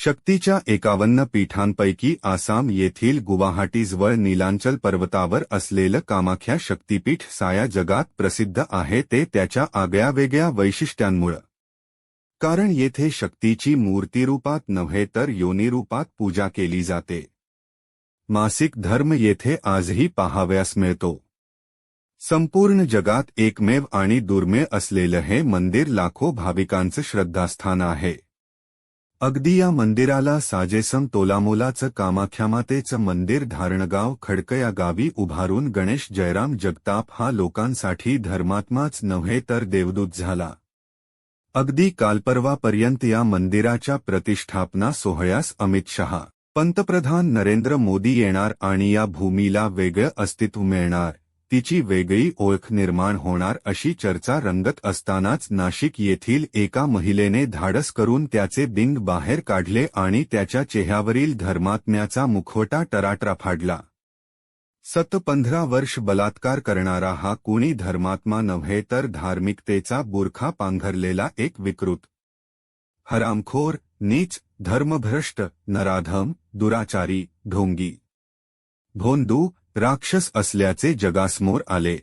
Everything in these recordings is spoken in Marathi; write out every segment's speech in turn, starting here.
शक्तीच्या एकावन्न पीठांपैकी आसाम येथील गुवाहाटीजवळ नीलांचल पर्वतावर असलेलं कामाख्या शक्तीपीठ साया जगात प्रसिद्ध आहे ते त्याच्या आगळ्यावेगळ्या वैशिष्ट्यांमुळं. कारण येथे शक्तीची मूर्तीरूपात नव्हे तर योनीरूपात पूजा केली जाते. मासिक धर्म येथे आजही पाहाव्यास मिळतो. संपूर्ण जगात एकमेव आणि दुर्मिळ असलेलं हे मंदिर लाखो भाविकांचं श्रद्धास्थान आहे. अगदी या मंदिराला साजेसम तोलामोलाचं कामाख्यामातेचं मंदिर धारणगाव खडक या गावी उभारून गणेश जयराम जगताप हा लोकांसाठी धर्मात्माच नव्हे तर देवदूत झाला. अगदी कालपर्वापर्यंत या मंदिराच्या प्रतिष्ठापना सोहळ्यास अमित शहा पंतप्रधान नरेंद्र मोदी येणार आणि या भूमीला वेगळं अस्तित्व मिळणार. तिची वेगळी ओळख निर्माण होणार अशी चर्चा रंगत असतानाच नाशिक येथील एका महिलेने धाडस करून त्याचे बिंग बाहेर काढले आणि त्याच्या चेहऱ्यावरील धर्मात्म्याचा मुखवटा टराटरा फाडला. सत पंधरा वर्ष बलात्कार करणारा हा कुणी धर्मात्मा नव्हे तर धार्मिकतेचा बुरखा पांघरलेला एक विकृत. हरामखोर नीच धर्मभ्रष्ट नराधम दुराचारी ढोंगी. भोंदू राक्षस असल्याचे जगासमोर आले.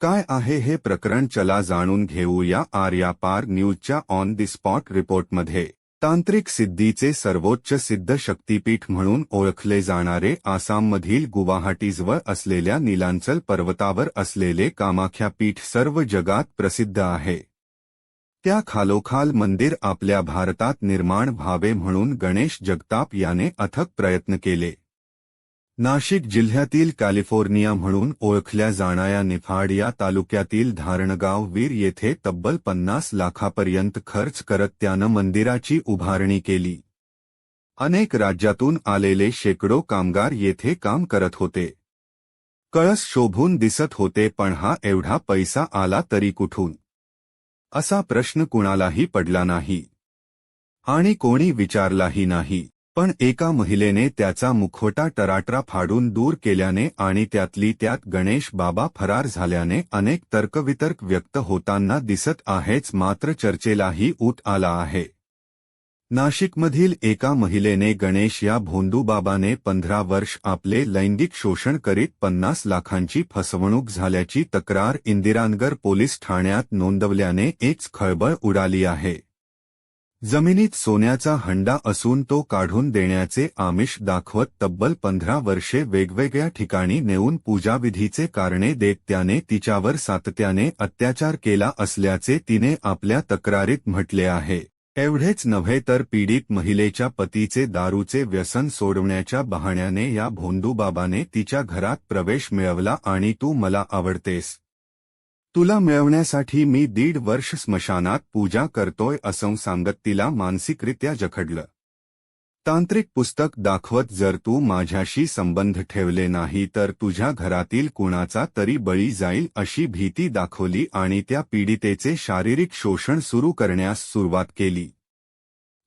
काय आहे हे प्रकरण चला जाणून घेऊया आर्या पार न्यूजच्या ऑन दी स्पॉट रिपोर्टमध्ये. तांत्रिक सिद्धीचे सर्वोच्च सिद्ध शक्तीपीठ म्हणून ओळखले जाणारे आसाममधील गुवाहाटीजवळ असलेल्या नीलांचल पर्वतावर असलेले कामाख्या पीठ सर्व जगात प्रसिद्ध आहे. त्या खालोखाल मंदिर आपल्या भारतात निर्माण व्हावे म्हणून गणेश जगताप याने अथक प्रयत्न केले. नाशिक जिल्ह्यातील कॅलिफोर्निया म्हणून ओळखल्या जाणाऱ्या निफाड या तालुक्यातील धारणगाव वीर येथे तब्बल पन्नास लाखापर्यंत खर्च करत त्यानं मंदिराची उभारणी केली. अनेक राज्यातून आलेले शेकडो कामगार येथे काम करत होते. कळस शोभून दिसत होते पण हा एवढा पैसा आला तरी कुठून? असा प्रश्न कुणालाही पडला नाही. आणि कोणी विचारलाही नाही. पण एका महिलेने त्याचा मुखवटा टराटरा फाडून दूर केल्याने आणि त्यातली त्यात गणेश बाबा फरार झाल्याने अनेक तर्कवितर्क व्यक्त होताना दिसत आहेच मात्र चर्चेलाही ऊत आला आहे. नाशिकमधील एका महिलेने गणेश या भोंदूबाबाने पंधरा वर्ष आपले लैंगिक शोषण करीत पन्नास लाखांची फसवणूक झाल्याची तक्रार इंदिरानगर पोलीस ठाण्यात नोंदवल्याने एक खळबळ उडाली आहे. जमिनीत सोन्याचा हंडा असून तो काढून देण्याचे आमिष दाखवत तब्बल पंधरा वर्षे वेगवेगळ्या ठिकाणी नेऊन पूजाविधीचे कारणे देत त्याने तिच्यावर सातत्याने अत्याचार केला असल्याचे तिने आपल्या तक्रारीत म्हटले आहे. एवढेच नव्हे तर पीडित महिलेच्या पतीचे दारूचे व्यसन सोडवण्याच्या बहाण्याने या भोंदूबाबाने तिच्या घरात प्रवेश मिळवला आणि तू मला आवडतेस. तुला मिळवण्यासाठी मी दीड वर्ष स्मशानात पूजा करतोय असं सांगत तिला मानसिकरित्या जखडलं. तांत्रिक पुस्तक दाखवत जर तू माझ्याशी संबंध ठेवले नाही तर तुझ्या घरातील कुणाचा तरी बळी जाईल अशी भीती दाखवली आणि त्या पीडितेचे शारीरिक शोषण सुरू करण्यास सुरुवात केली.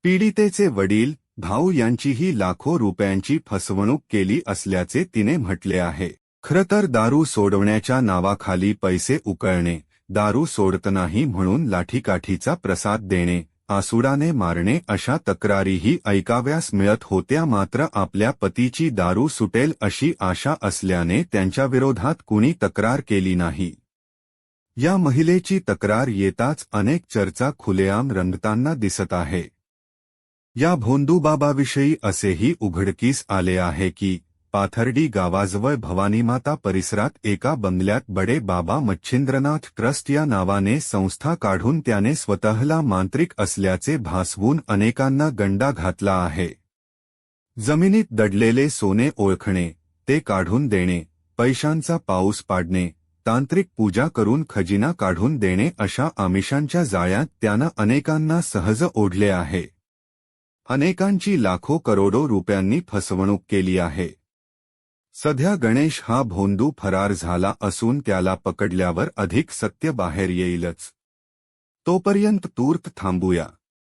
पीडितेचे वडील भाऊ यांचीही लाखो रुपयांची फसवणूक केली असल्याचे तिने म्हटले आहे. खरं तर दारू सोडवण्याच्या नावाखाली पैसे उकळणे दारू सोडत नाही म्हणून लाठीकाठीचा प्रसाद देणे आसुडाने मारणे अशा तक्रारीही ऐकाव्यास मिळत होत्या मात्र आपल्या पतीची दारू सुटेल अशी आशा असल्याने त्यांच्याविरोधात कुणी तक्रार केली नाही. या महिलेची तक्रार येताच अनेक चर्चा खुलेआम रंगताना दिसत आहे. या भोंदूबाबाविषयी असेही उघडकीस आले आहे की पाथर्डी गावाजवळ भवानीमाता परिसरात एका बंगल्यात बडे बाबा मच्छिंद्रनाथ ट्रस्ट या नावाने संस्था काढून त्याने स्वतःला मांत्रिक असल्याचे भासवून अनेकांना गंडा घातला आहे. जमिनीत दडलेले सोने ओळखणे ते काढून देणे पैशांचा पाऊस पाडणे तांत्रिक पूजा करून खजिना काढून देणे अशा आमिषांच्या जाळ्यात त्यानं अनेकांना सहज ओढले आहे. अनेकांची लाखो करोडो रुपयांनी फसवणूक केली आहे. सध्या गणेश हा भोंदू फरार झाला असून त्याला पकडल्यावर अधिक सत्य बाहेर येईलच. तोपर्यंत तूर्त थांबूया.